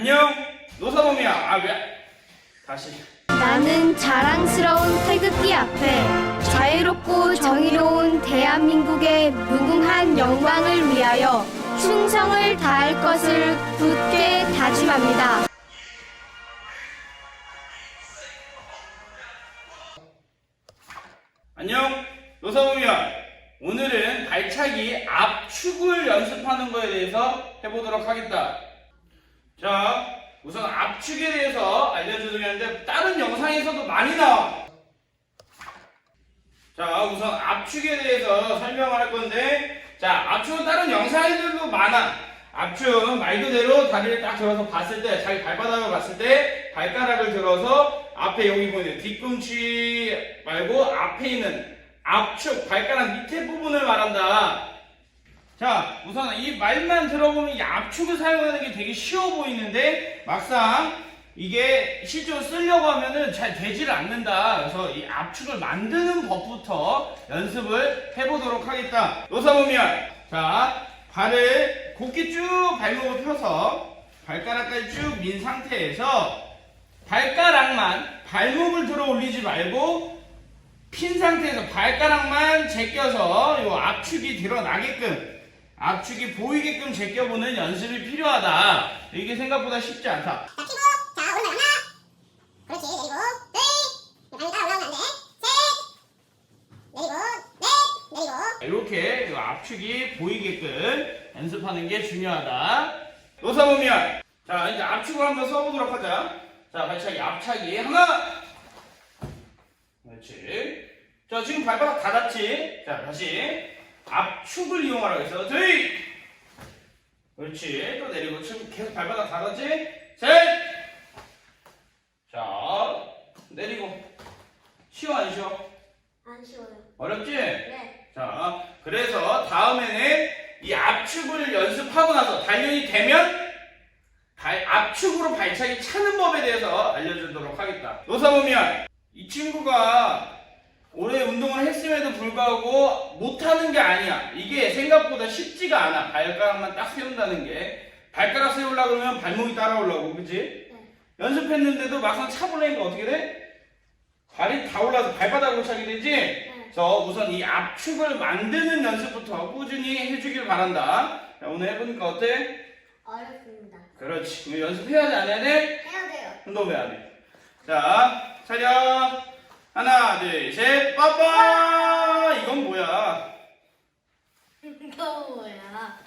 안녕 노사범이야 아 왜? 다시 나는 자랑스러운 태극기 앞에 자유롭고 정의로운 대한민국의 무궁한 영광을 위하여 충성을 다할 것을 굳게 다짐합니다. 안녕 노사범이야 오늘은 발차기 압축을 연습하는 거에 대해서 해보도록 하겠다 자 우선 압축에 대해서 알려주려고 하는데 다른 영상에서도 많이 나와. 자 우선 압축에 대해서 설명을 할 건데 자 압축은 다른 영상들도 많아. 압축 말 그대로 다리를 딱 들어서 봤을 때 자기 발바닥을 봤을 때 발가락을 들어서 앞에 여기 보이는 뒤꿈치 말고 앞에 있는 압축 발가락 밑에 부분을 말한다 자 우선 이 말만 들어보면 이 압축을 사용하는 게 되게 쉬워 보이는데 막상 이게 실제로 쓰려고 하면은 잘 되지를 않는다. 그래서 이 압축을 만드는 법부터 연습을 해보도록 하겠다. 노사보면 자 발을 곧게 쭉 발목을 펴서 발가락까지 쭉 민 상태에서 발가락만 발목을 들어 올리지 말고 핀 상태에서 발가락만 제껴서 요 압축이 드러나게끔 압축이 보이게끔 제껴보는 연습이 필요하다. 이게 생각보다 쉽지 않다. 자, 피고. 자, 오른발 하나. 그렇지. 내리고. 둘. 발이 따라 올라오면 안 돼. 셋. 내리고. 넷. 내리고. 이렇게 이 압축이 보이게끔 연습하는 게 중요하다. 노사 보면 자 이제 압축을 한번 써보도록 하자. 자 발차기 압차기 하나. 그렇지. 자 지금 발바닥 닫았지. 자 다시 압축을 이용하라고 했어. 둘. 그렇지. 또 내리고 지금 계속 발바닥 닫았지. 셋. 자 내리고 쉬워 안 쉬워? 안 쉬워요. 어렵지? 네. 자, 그래서 다음에는 이 압축을 연습하고 나서 단련이 되면 발- 압축으로 발차기 차는 법에 대해서 알려주도록 하겠다. 노사보면 이 친구가 오래 운동을 했음에도 불구하고 못하는 게 아니야. 이게 생각보다 쉽지가 않아. 발가락만 딱 세운다는 게. 발가락 세우려고 그러면 발목이 따라오려고, 그치? 네. 연습했는데도 막상 차보려니까 어떻게 돼? 발이 다 올라서 발바닥으로 차게 되지? 그래서 우선 이 압축을 만드는 연습부터 꾸준히 해주길 바란다. 자, 오늘 해보니까 어때? 어렵습니다. 그렇지. 연습해야 돼, 안 해야 돼? 해야 돼요. 운동 해야 돼. 자, 차렷. 하나, 둘, 셋, 빠빠! 이건 뭐야? 이거 뭐야?